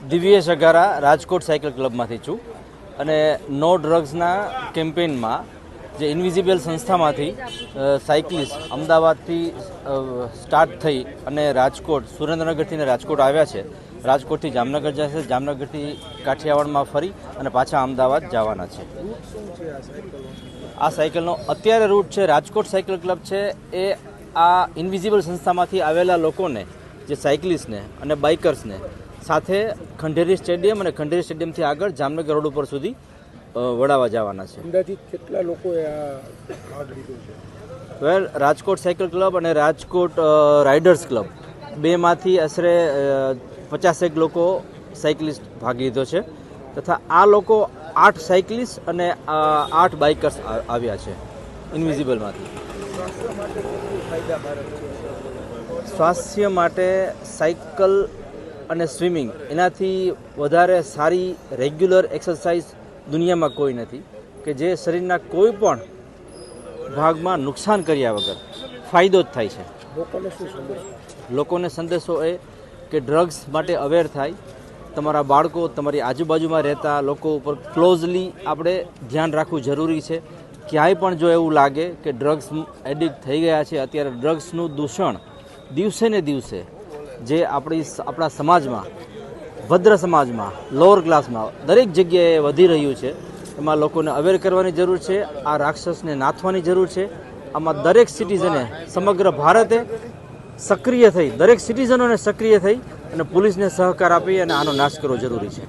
Divyesh Sagara Rajkot cycle ક્લબમાંથી છું અને નો ડ્રગ્સના કેમ્પેઇનમાં જે ઇન્વિઝિબલ સંસ્થામાંથી સાયકલિસ્ટ અમદાવાદથી સ્ટાર્ટ થઈ અને રાજકોટ, સુરેન્દ્રનગરથી ને રાજકોટ આવ્યા છે, રાજકોટથી જામનગર જશે જામનગરથી કાઠિયાવાડમાં ફરી અને પાછા અમદાવાદ જવાના છે. આ સાયકલનો અત્યારે રૂટ છે, રાજકોટ સાયકલ ક્લબ છે, એ આ ઇન્વિઝિબલ સંસ્થામાંથી આવેલા લોકોને, જે સાયકલિસ્ટને અને બાઇકર્સને સાથે ખંડેરી સ્ટેડિયમ અને ખંડેરી સ્ટેડિયમથી આગળ જામનગર રોડ ઉપર સુધી વડાવા જવાના છે. અંદાજિત કેટલા લોકોએ આ ભાગ લીધો છે? વેલ રાજકોટ સાયકલ ક્લબ અને રાજકોટ રાઇડર્સ ક્લબ બેમાંથી આશરે પચાસેક લોકો સાયકલિસ્ટ ભાગ લીધો છે તથા આ લોકો આઠ સાયકલિસ્ટ અને આઠ બાઇકર્સ આવ્યા છે ઇન્વિઝિબલમાંથી. સ્વાસ્થ્ય માટે સાયકલ અને સ્વિમિંગ એનાથી વધારે સારી રેગ્યુલર એક્સરસાઇઝ દુનિયામાં કોઈ નથી કે જે શરીરના કોઈ પણ ભાગમાં નુકસાન કર્યા વગર ફાયદો જ થાય છે. લોકોને સંદેશો? એ કે ડ્રગ્સ માટે અવેર થાય. તમારા બાળકો તમારી આજુબાજુમાં રહેતા લોકો ઉપર ક્લોઝલી આપણે ધ્યાન રાખવું જરૂરી છે. ક્યાંય પણ જો એવું લાગે કે ડ્રગ્સ એડિક્ટ થઈ ગયા છે અત્યારે ડ્રગ્સનું દૂષણ દિવસે ને દિવસે જે આપણી આપણા સમાજમાં, ભદ્ર સમાજમાં લોઅર ક્લાસમાં દરેક જગ્યાએ વધી રહ્યું છે. એમાં લોકોને અવેર કરવાની જરૂર છે, આ રાક્ષસને નાથવાની જરૂર છે. આમાં દરેક સિટીઝને સમગ્ર ભારતે સક્રિય થઈ, દરેક સિટીઝનોને સક્રિય થઈ અને પોલીસને સહકાર આપી અને આનો નાશ કરવો જરૂરી છે.